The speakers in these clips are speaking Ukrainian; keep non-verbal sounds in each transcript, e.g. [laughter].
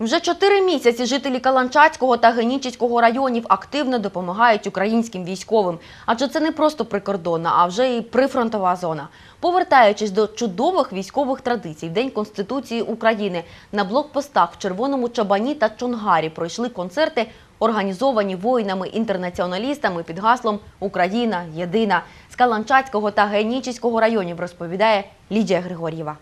Вже чотири місяці жителі Каланчацького та Генічеського районів активно допомагають українським військовим. Адже це не просто прикордонна, а вже і прифронтова зона. Повертаючись до чудових військових традицій, в День Конституції України на блокпостах в Червоному Чабані та Чонгарі пройшли концерти, організовані воїнами-інтернаціоналістами під гаслом Україна єдина з Каланчацького та Генічеського районів, розповідає Лідія Григор'єва.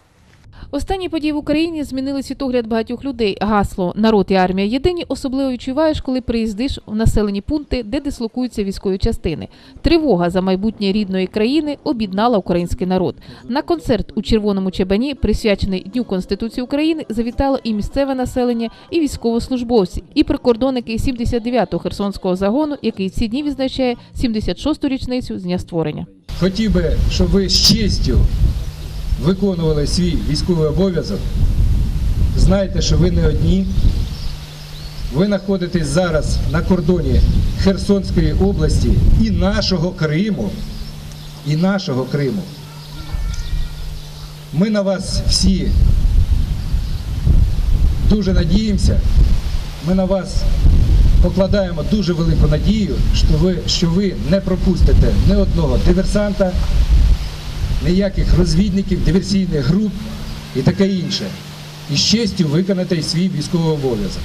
Останні події в Україні змінили світогляд багатьох людей. Гасло Народ і армія єдині особливо відчуваєш, коли приїздиш в населені пункти, де дислокуються військові частини. Тривога за майбутнє рідної країни об'єднала український народ. На концерт у Червоному Чебані, присвячений Дню Конституції України, завітало і місцеве населення, і військовослужбовці, і прикордонники 79-го Херсонського загону, який ці дні відзначає 76-ту річницю з дня створення. Хотів би, щоб ви з честю виконували свій військовий обов'язок. Знайте, що ви не одні. Ви знаходитесь зараз на кордоні Херсонської області і нашого Криму. І нашого Криму. Ми на вас всі дуже надіємося. Ми на вас покладаємо дуже велику надію, що ви, що ви не пропустите ні одного диверсанта, ніяких розвідників, диверсійних груп і таке інше. І з честю виконати свій військовий обов'язок.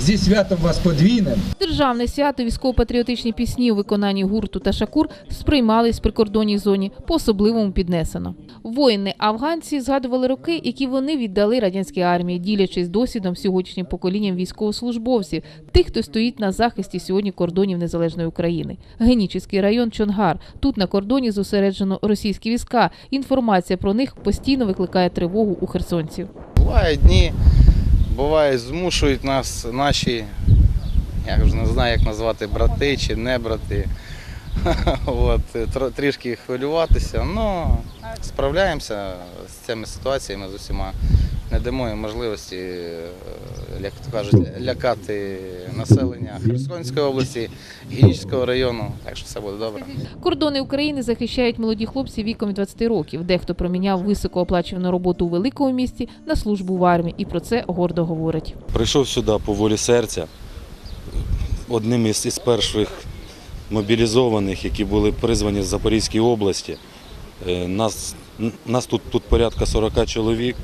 Зі святом вас подвійним. Державне свято, військово-патріотичні пісні у виконанні гурту та шакур сприймались в прикордонній зоні по-особливому піднесено. Воїни афганці згадували роки, які вони віддали радянській армії, ділячись досвідом сьогоднішнім поколінням військовослужбовців, тих, хто стоїть на захисті сьогодні кордонів незалежної України. Генічеський район Чонгар. Тут на кордоні зосереджено російські війська. Інформація про них постійно викликає тривогу у херсонців. Бувають дні, буває, змушують нас наші, я вже не знаю, як назвати, брати чи не брати. [laughs] От, тр- трішки хвилюватися, але справляємося з цими ситуаціями з усіма. Не дамо їм можливості, е, як то кажуть, лякати населення Херсонської області, Генічського району. Так що все буде добре. Кордони України захищають молоді хлопці віком від 20 років. Дехто проміняв високооплачувану роботу у великому місті на службу в армії, і про це гордо говорить. Прийшов сюди по волі серця, одним із, із перших мобілізованих, які були призвані з Запорізької області. Е, Нас, нас тут, тут порядка 40 чоловік.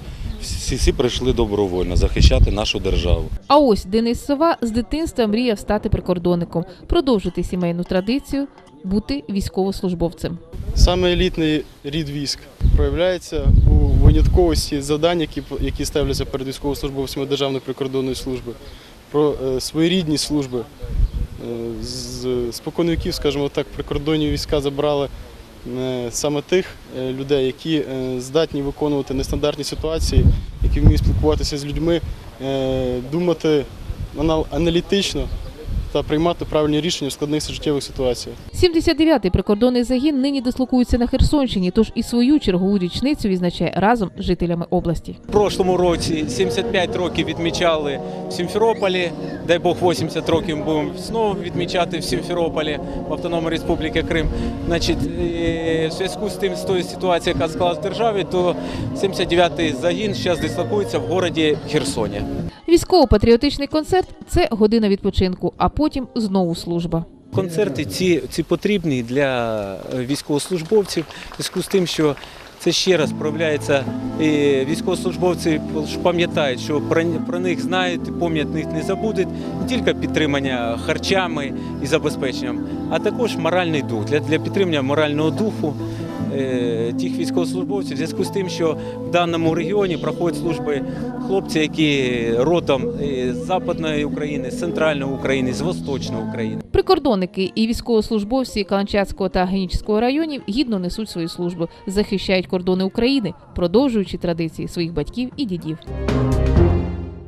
Всі, всі прийшли добровольно захищати нашу державу. А ось Денис Сова з дитинства мріяв стати прикордонником, продовжити сімейну традицію, бути військовослужбовцем. Саме елітний рід військ проявляється у винятковості завдань, які, які ставляться перед військовослужбовцями Державної прикордонної служби, про е, своєрідність служби. Е, з споконвіків, скажімо так, прикордонні війська забрали саме тих е, людей, які е, здатні виконувати нестандартні ситуації, які вміють спілкуватися з людьми, е, думати анал- аналітично та приймати правильні рішення в складних життєвих ситуаціях. 79-й прикордонний загін нині дислокується на Херсонщині, тож і свою чергову річницю відзначає разом з жителями області. В прошлому році 75 років відмічали в Сімферополі. Дай Бог 80 років будемо знову відмічати в Сімферополі в Автономній Республіці Крим. Значить, е, в зв'язку з тим з тою ситуацією, яка склалась в державі, то 79-й загін зараз дислокується в городі Херсоні. Військово-патріотичний концерт це година відпочинку, а потім знову служба. Концерти ці, ці потрібні для е, військовослужбовців, зв'язку з тим, що це ще раз проявляється. І військовослужбовці пам'ятають, що про, про них знають, пам'ятник не забудуть не тільки підтримання харчами і забезпеченням, а також моральний дух для, для підтримання морального духу. Е, Тих військовослужбовців в зв'язку з тим, що в даному регіоні проходять служби хлопці, які родом з Западної України, з центральної України, з Восточної України. Прикордонники і військовослужбовці Каланчацького та Генічського районів гідно несуть свою службу, захищають кордони України, продовжуючи традиції своїх батьків і дідів.